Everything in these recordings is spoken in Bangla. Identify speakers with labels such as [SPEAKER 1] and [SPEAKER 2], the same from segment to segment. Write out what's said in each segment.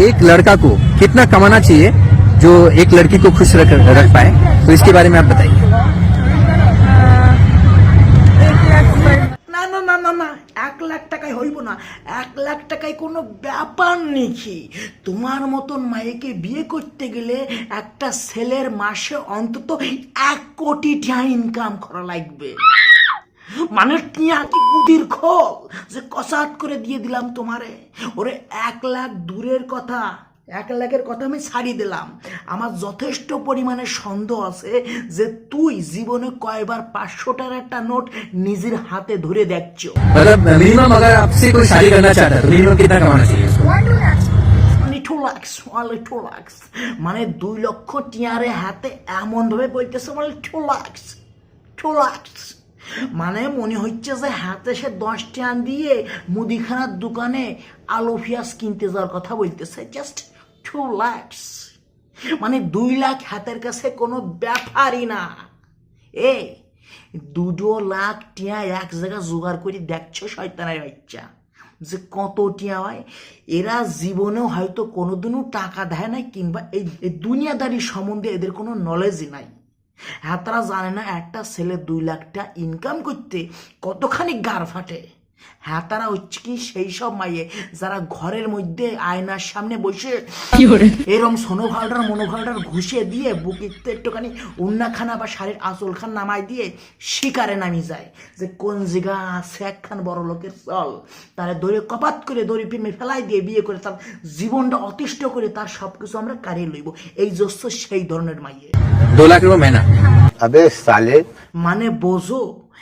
[SPEAKER 1] एक लड़का को कितना कमाना चाहिए जो एक लड़की को खुश रख, रख पाए तो इसके बारे में आप बताइए
[SPEAKER 2] एक लाख पर
[SPEAKER 3] না না না না না এক লাখ টাকায় হইব না এক লাখ টাকায় কোনো ব্যাপার নেই তোমার মতন মায়েকে বিয়ে করতে গেলে একটা ছেলের মাসে অন্তত এক কোটি টাকা ইনকাম করা লাগবে মানে টিয়া কি গুদির খোল যে কসাত করে দিয়ে দিলাম তোমারে ওরে এক লাখ দূরের কথা এক লাখের কথা আমি ছাড়ি দিলাম আমার যথেষ্ট পরিমাণে সন্দেহ আছে যে তুই জীবনে কয়বার পাঁচশো টাকার একটা নোট নিজের হাতে ধরে দেখছো
[SPEAKER 1] मतलब मिनिमम अगर आपसे कोई शादी करना चाहता है तो मिनिमम कितना कमाना चाहिए उसको
[SPEAKER 2] ওয়ান টু লাখ
[SPEAKER 3] মানে two lakhs only two lakhs মানে দুই লক্ষ টিয়ারে হাতে এমন ভাবে বলতেছে মানে টু লাক্স টু লাক্স মানে মনে হচ্ছে যে হাতে সে দশ টান দিয়ে মুদিখানার দোকানে আলু পেঁয়াজ কিনতে যাওয়ার কথা বলতেছে। জাস্ট টু লাক্স মানে দুই লাখ হাতের কাছে কোনো ব্যাপারই না। এই দুটো লাখ টিয়া এক জায়গা জোগাড় করে দেখছ, শয়তানের বাচ্চা? যে কত টিয়া হয়? এরা জীবনেও হয়তো কোনোদিনও টাকা দেয় নাই কিংবা এই দুনিয়াদারি সম্বন্ধে এদের কোনো নলেজই নাই। হ্যাঁ তারা জানে না একটা ছেলে দুই লাখটা ইনকাম করতে কতখানি গার ফাটে। হ্যাঁ তারা হচ্ছে কি সেই সব মাইয়ে যারা ঘরের মধ্যে আয়নার সামনে বসে এরম সোনোভালটার মনোভালটার ঘুষে দিয়ে বুকিতে একটুখানি উন্নাখানা বা শাড়ির আঁচলখান নামাই দিয়ে শিকারে নামি যায়। যে কোন জিগা আছে একখান বড় লোকের চল। তারা দড়ি কপাত করে দড়ি ফিরমে ফেলাই দিয়ে বিয়ে করে তার জীবনটা অতিষ্ঠ করে তার সব কিছু আমরা কারিয়ে লইব। এই জস্য সেই ধরনের মাইয়ে।
[SPEAKER 4] দোলা
[SPEAKER 3] মানে বোঝো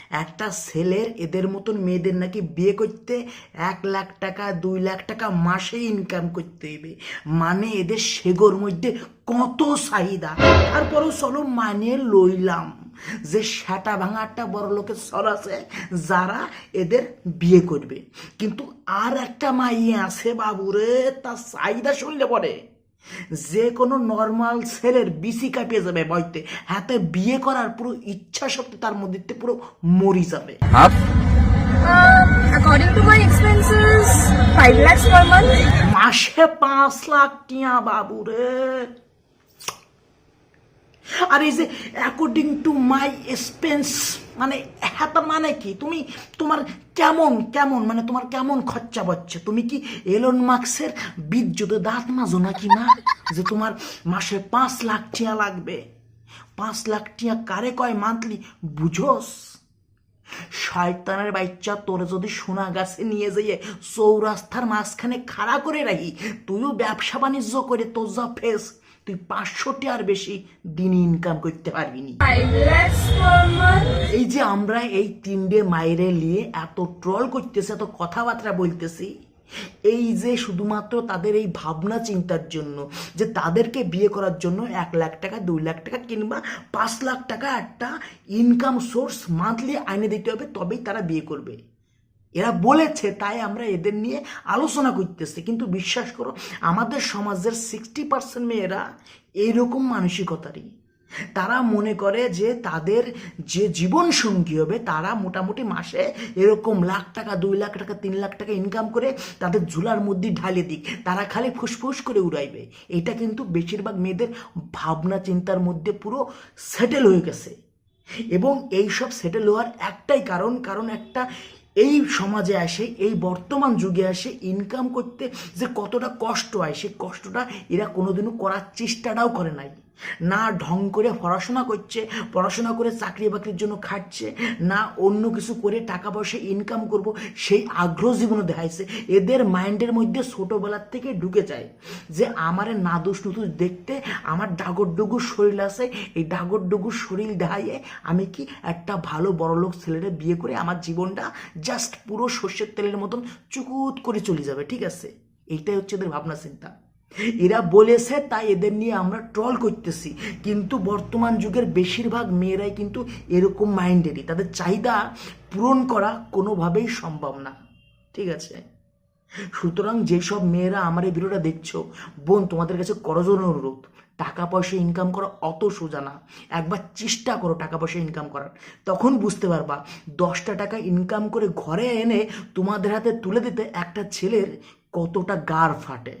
[SPEAKER 3] একটা ছেলের এদের মতন মেয়েদের নাকি বিয়ে করতে এক লাখ টাকা, দুই লাখ টাকা মাসে ইনকাম করতে হবে। মানে এদের সেগোর মধ্যে কত চাহিদা। তারপরেও চলো মানিয়ে লইলাম যে সেটা ভাঙা একটা বড় লোকের সর আছে, যারা এদের বিয়ে করবে। কিন্তু আর একটা মাইয়ে আছে বাবুরে, তার চাহিদা শুনলে পরে। যে কোনো নর্মাল ছেলের বিসি কাঁপিয়ে যাবে বইতে হাতে বিয়ে করার পুরো ইচ্ছা শক্তি তার মধ্যে পুরো মরি যাবে।
[SPEAKER 2] পার
[SPEAKER 3] মাসে পাঁচ লাখ টিয়া বাবুরে আর এই যে অ্যাকর্ডিং টু মাই এক্সপেন্স মানে হ্যাঁ মানে কি? তুমি তোমার কেমন কেমন? মানে তোমার কেমন খরচা পাচ্ছে তুমি কি এলন মার্কসের বীর্যতে দাঁত মাজো নাকি না? যে তোমার মাসে পাঁচ লাখ টিয়া লাগবে। পাঁচ লাখ টিয়া কারে কয় মান্থলি বুঝোস? শয়তানের বাচ্চা, তোরে যদি সোনা গাছে নিয়ে যেয়ে চৌরাস্তার মাঝখানে খাড়া করে রাখি, তুইও ব্যবসা বাণিজ্য করে তোর যা ফেস তুই পাঁচশোটি আর বেশি দিন ইনকাম করতে পারবি নি। এই যে আমরা এই তিনটে মাইরে নিয়ে এত ট্রল করতেছি এত কথাবার্তা বলতেছি এই যে শুধুমাত্র তাদের এই ভাবনা চিন্তার জন্য যে তাদেরকে বিয়ে করার জন্য এক লাখ টাকা দুই লাখ টাকা কিংবা পাঁচ লাখ টাকা একটা ইনকাম সোর্স মান্থলি আইনে দিতে হবে তবেই তারা বিয়ে করবে। এরা বলেছে, তাই আমরা এদের নিয়ে আলোচনা করতেছি। কিন্তু বিশ্বাস করো, আমাদের সমাজের সিক্সটি পার্সেন্ট মেয়েরা এইরকম মানসিকতারই। তারা মনে করে যে তাদের যে জীবন সঙ্গী হবে, তারা মোটামুটি মাসে এরকম লাখ টাকা, দুই লাখ টাকা, তিন লাখ টাকা ইনকাম করে তাদের ঝুলার মধ্যে ঢালে দিক। তারা খালি ফুসফুস করে উড়াইবে। এটা কিন্তু বেশিরভাগ মেয়েদের ভাবনা চিন্তার মধ্যে পুরো সেটেল হয়ে গেছে। এবং এই সব সেটেল হওয়ার একটাই কারণ কারণ একটা এই সমাজে আসে, এই বর্তমান যুগে আসে ইনকাম করতে যে কতটা কষ্ট হয় সেই কষ্টটা এরা কোনোদিনও করার চেষ্টাটাও করে নাই। না ঢং করে পড়াশোনা করছে, পড়াশোনা করে চাকরি বাকরির জন্য খাটছে, না অন্য কিছু করে টাকা পয়সা ইনকাম করব, সেই আগ্রহ জীবনে দেখাইছে। এদের মাইন্ডের মধ্যে ছোটোবেলার থেকে ঢুকে যায় যে আমারে নাদুস নুদুস দেখতে আমার ডাগর ডুগুর শরীর আছে, এই ডাগর ডুগুর শরীর দেখাইয়ে আমি কি একটা ভালো বড় লোক ছেলেটা বিয়ে করে আমার জীবনটা জাস্ট পুরো সর্ষের তেলের মতন চুকুত করে চলে যাবে, ঠিক আছে? এইটাই হচ্ছে এদের ভাবনা চিন্তা এরা বলেছে, তাই এদের নিয়ে আমরা ট্রল করতেছি। কিন্তু বর্তমান যুগের বেশিরভাগ মেয়েরাই কিন্তু এরকম মাইন্ডেরই তাদের চাহিদা পূরণ করা কোনোভাবেই সম্ভব না। ঠিক আছে? সুতরাং যেসব মেয়েরা আমার এই ভিডিওটা দেখছ, বোন, তোমাদের কাছে করজন অনুরোধ। টাকা পয়সা ইনকাম করা অত সোজা না। একবার চেষ্টা করো টাকা পয়সা ইনকাম করার। তখন বুঝতে পারবা, দশটা টাকা ইনকাম করে ঘরে এনে তোমাদের হাতে তুলে দিতে একটা ছেলের কতটা গার ফাটে।